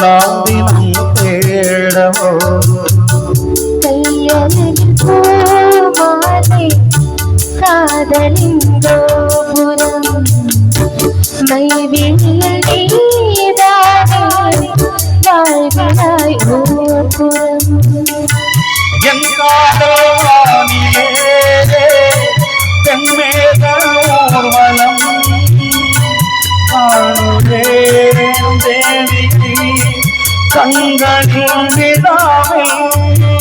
നാടിനം തേടവോ കാതലിംഗോപുരം എങ്കാതോ కంగని రావు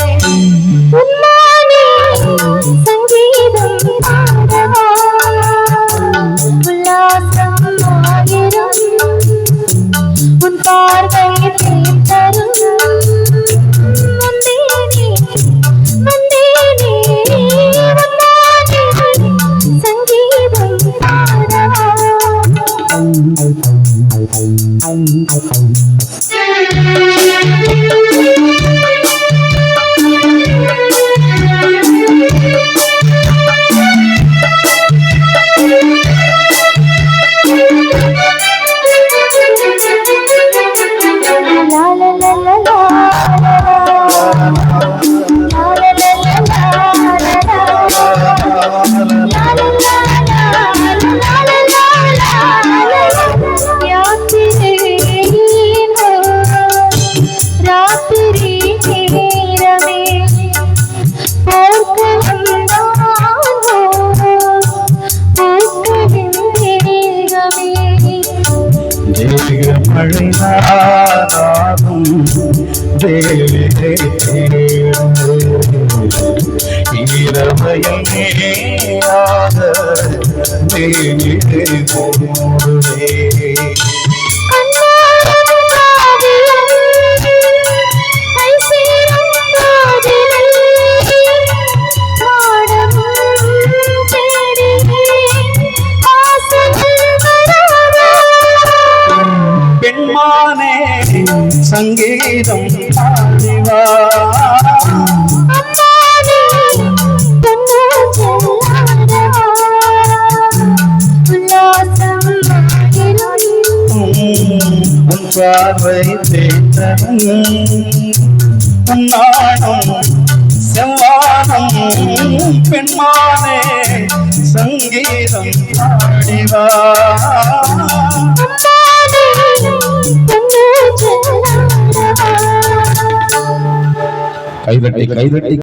தேக மழைநாதாகும் தேவிதை ஈரமயமேயாக தேவிதை சங்கீதம் பாடிவா உன் பார்வை தேத்தரும் உன்னாடும் செவ்வானம் பெண்மானே சங்கீதம் பாடிவா. కైలట్టి కైలట్టి